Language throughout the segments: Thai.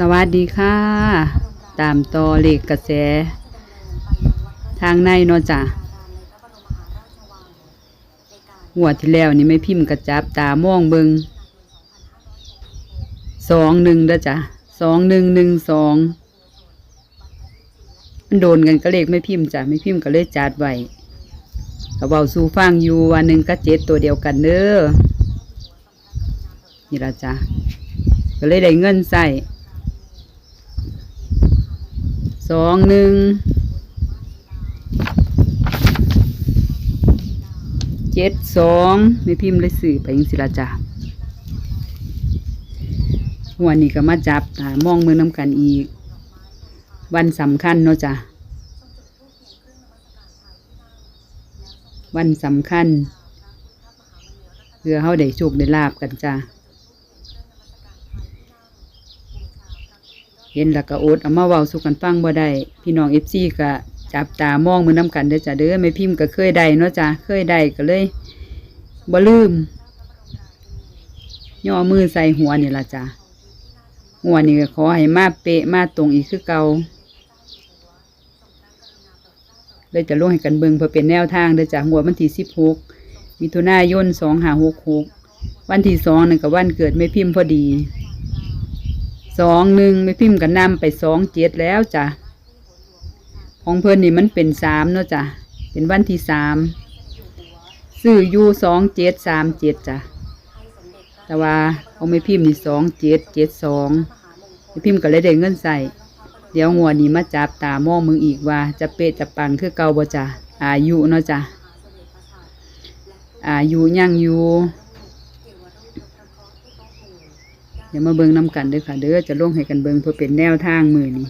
สวัสดีค่ะ ตามต่อเลขกระแส ทางในเนาะจ้ะหัวที่แล้วนี่ไม่พิมพ์กระจับตามองเบิงสองหนึ่งเด้อจ้ะสองหนึ่งหนึ่งสองมันโดนกันก็เลขไม่พิมพ์จ้ะไม่พิมพ์ก็เลยจัดไว้ก็เบาสู่ฟังอยู่วันหนึ่งก็เจ็ดตัวเดียวกันเด้อนี่ละจ้ะก็เลยได้เงินใส่ สองหนึ่งเจ็ดสองไม่พิมพ์เลยสื่อไปยังสิละจ้ะหัวนี้ก็มาจับตามองมือน้ำกันอีก วันสำคัญเนาะจ้ะวันสำคัญเพื่อเขาได้โชคได้ลาบกันจ้ะ เห็นแล้วก็อดเอามาเว้าสู่กันฟังบ่ได้พี่น้องเอฟซีก็จับตามองมือน้ำกันเด้อจ้ะเด้อไม่พิมพ์ก็เคยได้เนาะจ้ะเคยได้ก็เลยบ่ลืมย่อมือใส่หัวนี่ละจ้ะหัวนี่ก็ขอให้มาเปะมาตรงอีกคือเก่าเลยจะลงให้กันเบิงเพื่อเป็นแนวทางเด้อจ้ะหัววันที่สิบหกมิถุนายนสองหาหกหกวันที่สองนั่นก็วันเกิดไม่พิมพ์พอดี สองหนึ่งไม่พิมพ์กันนำไปสองเจ็ดแล้วจ้ะของเพื่อนนี่มันเป็นสามเนาะจ้ะเป็นวันที่สามซื้อยูสองเจ็ดสามเจ็ดจ้ะแต่ว่าเของไม่พิมพ์นี่สองเจ็ดเจ็ดสองไม่พิมพ์ก็เลยได้เงินใส่เดี๋ยวงัวนี้มาจับตามองมึงอีกว่า จะเปะจะปังคือเก่าบ่จ้ะอายุเนาะจ้ะอายุยังอยู่ เดี๋ยวมาเบิ่งน้ำกันเด้อค่ะ เด้อจะลงให้กันเบิ่งเพื่อเป็นแนวทางมือนี้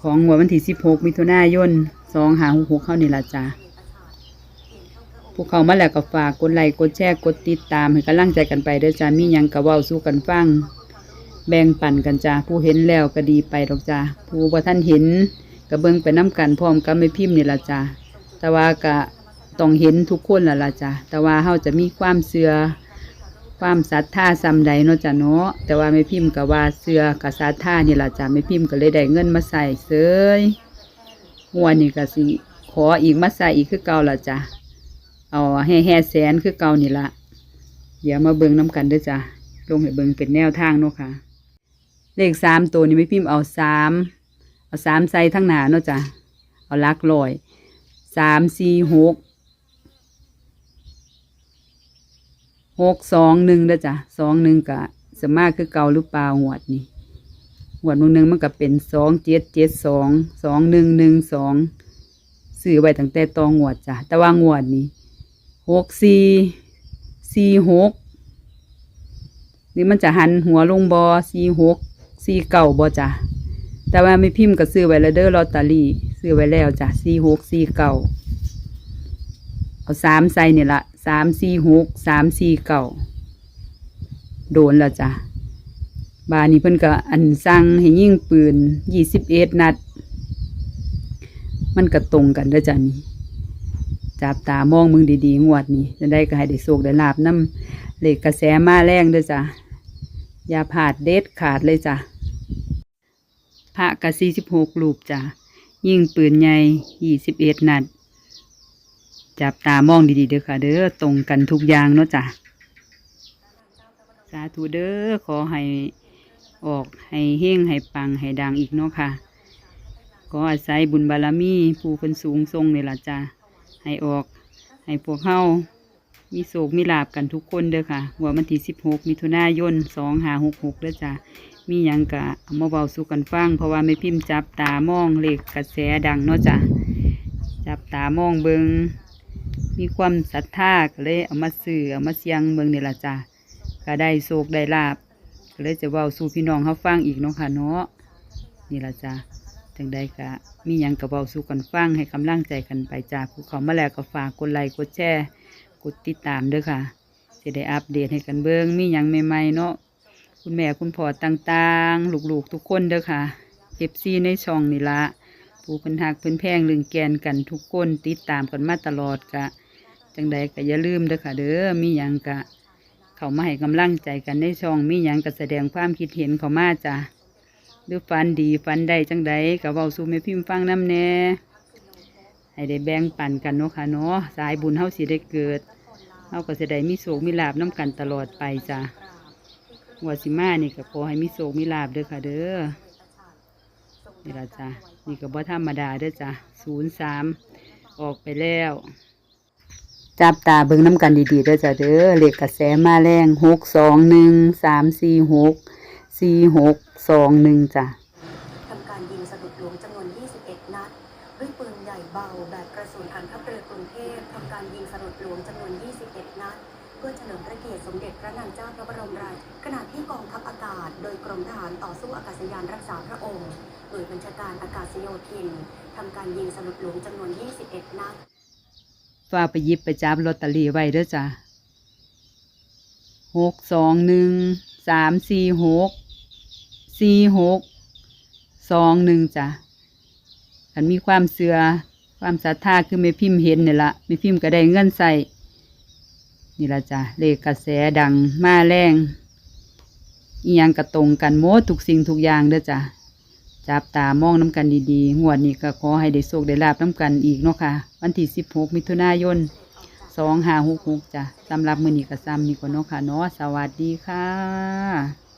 ของหัววันที่สิบหกมิถุนายนสองหาหกหกเข้านี่ละจ้าพวกเขามาแล้วก็ฝากกดไลค์กดแชร์กดติดตามให้กำลังใจกันไปเด้อจ้ามียังกะเว้าสู้กันฟัง แบ่งปันกันจ้าผู้เห็นแล้วก็ดีไปดอกจ้าผู้บ่ท่านเห็นก็เบิงไปน้กันพร้อมกับไม่พิมพ์นี่ละจ้าแต่ว่าก็ต้องเห็นทุกคนละละจ้าแต่ว่าเฮาจะมีความเสื่อ ความศรัทธาซ้ำใดเนาะจ้ะเนาะแต่ว่าไม่พิมพ์กับว่าเสือกับศรัทธานี่ล่ะจ้ะไม่พิมพ์ก็เลยได้เงินมาใส่เสยหัวนี่ก็สิขออีกมาใส่อีกคือเก่าละจ้ะเอาแห่แห่แสนคือเก่านี่ละเดี๋ยวมาเบิ่งน้กันเด้อจ้ะลงให้เบิ่งเป็นแนวทางเนาะค่ะ เลขสามตัวนี่ไม่พิมพ์เอาสามเอาสามใส่ทั้งหนาเนาะจ้ะเอาลักลอยสามสี่หก หกสองหนึ่งเด้อจ้ะสองหนึ่งกะสมากคือเก่าหรือเปล่าหวดนี่หวดมึงหนึ่งมันก็เป็นสองเจ็ดเจ็ดสองสองหนึ่งหนึ่งสองซื้อไว้ตั้งแต่ตองหวดจ้ะแต่ว่างวดนี้หกสี่สี่หกนี่มันจะหันหัวลงบอสี่หกสี่เก่าบอจ้ะแต่ว่าไม่พิมพ์ก็ซื้อไว้แล้วเด้อลอตเตอรี่ซื้อไว้แล้วจ้ะสี่หกสี่เก่าเอาสามใส่นี่ยละ สามสี่หกสามสี่เก่าโดนแล้วจ้ะบานนี้เพิ่นก็อันสั่งให้ยิงปืนยี่สิบเอ็ดนัด มันก็ตรงกันเด้อจ้ะนี่จับตามองมึงดีๆงวดนี้จะได้ก็ให้ได้โศกได้ลาบน้ำเหล็กกระแสมาแรงเด้อจ้ะอย่าผาดเด็ดขาดเลยจ้ะพระกะสี่สิบหกลูกจ้ะยิงปืนใหญ่ยี่สิบเอ็ดนัด จับตามองดีๆเด้อค่ะ เด้อตรงกันทุกอย่างเนาะจ้ะสาธุเด้อขอให้ออกให้เฮงให้ปังให้ดังอีกเนาะค่ะขออาศัยบุญบารมีผู้คนสูงทรงนี่ล่ะจ้ะให้ออกให้พวกเฮามีโศกมีลาบกันทุกคนเด้อค่ะหัววันที่สิบหกมิถุนายนสองหาหกหกเด้อจ้ะมียังกะเอามาเบาสู่กันฟังเพราะว่าไม่พิมพ์จับตามองเหลขกระแสดังเนาะจ้ะจับตามองเบิง มีความศรัทธาก็เลยเอามาซื้อเอามาเสียงเมืองนี่ละจ้ะก็ได้โศกได้ลาบก็เลยจะเว้าสู่พี่น้องเขาฟังอีกเนาะค่ะเนาะนี่ละจ้ะจังใดก็มียังก็เว้าสู่กันฟังให้กำลังใจกันไปจ้าผู้เขามาแล้วก็ฝากกดไลค์กดแชร์กดติดตามเด้อค่ะจะได้อัปเดตให้กันเบิงมียังใหม่ๆเนาะคุณแม่คุณพ่อต่างๆ ลูกๆ ทุกคนเด้อค่ะเอฟซีในช่องนี่ละผู้พิ่นหักพิ่นแพงลึงแกนกันทุกคนติดตามกันมาตลอดกะ จังใดก็อย่าลืมเด้อค่ะเด้อมีหยังกะ เขามาให้กำลังใจกันในช่องมีหยังก็แสดงความคิดเห็นเขามาจ้ะรือฟันดีฟันได้จังใดก็เว้าสู่แม่พิมพ์ฟังน้ำแน่ให้ได้แบ่งปันกันเนาะค่ะเนาะสายบุญเฮาสิได้เกิดเฮาก็สิได้มีโศกมีลาบนํกันตลอดไปจ้ะวดสิมานี่ก็ขอให้มีโศกมีลาบเด้อค่ะเด้อนี่ละจ้ะนี่ก็บ่ธรรมดาเด้อจ้ะ03ออกไปแล้ว จับตาเบิ่งน้ำกันดีๆเด้อจ้ะเด้อเลขกระแสมาแรงหกสองหนึ่งสามสี่หกสี่หกสองหนึ่งจ้ะทำการยิงสะดุดหลวงจำนวน 21 นัด ด้วยปืนใหญ่เบาแบบกระสุนอันทัพเรือกรุงเทพทำการยิงสะดุดหลวงจำนวน 21 นัด เพื่อเฉลิมพระเกียรติสมเด็จพระนางเจ้าพระบรมราชขณะที่กองทัพอากาศ โดยกรมทหารต่อสู้อากาศยานรักษาพระองค์หน่วยบัญชาการอากาศโยธินทำการยิงสะดุดหลวงจำนวน 21 นัด ฝาไปยิบไปจับลอตเตอรี่ไว้เด้อจ้ะหกสองหนึ่งสามสี่หกสี่หกสองหนึ่งจ้ะคันมีความเสือความศรัทธาคือไม่พิมพ์เห็นนี่ละไม่พิมพ์ก็ได้เงินใส่นี่ละจ้ะเลขกระแสดังมาแรงอียังกระตรงกันโมดทุกสิ่งทุกอย่างเด้อจ้ะ จับตามองน้ำกันดีๆ งวดนี้ก็ขอให้ได้โชคได้ลาบน้ำกันอีกเนาะค่ะ วันที่ 16 มิถุนายน 2566จ้ะสำหรับมื้อนี้ก็ซ้ำนี่ก่อนเนาะค่ะเนาะสวัสดีค่ะ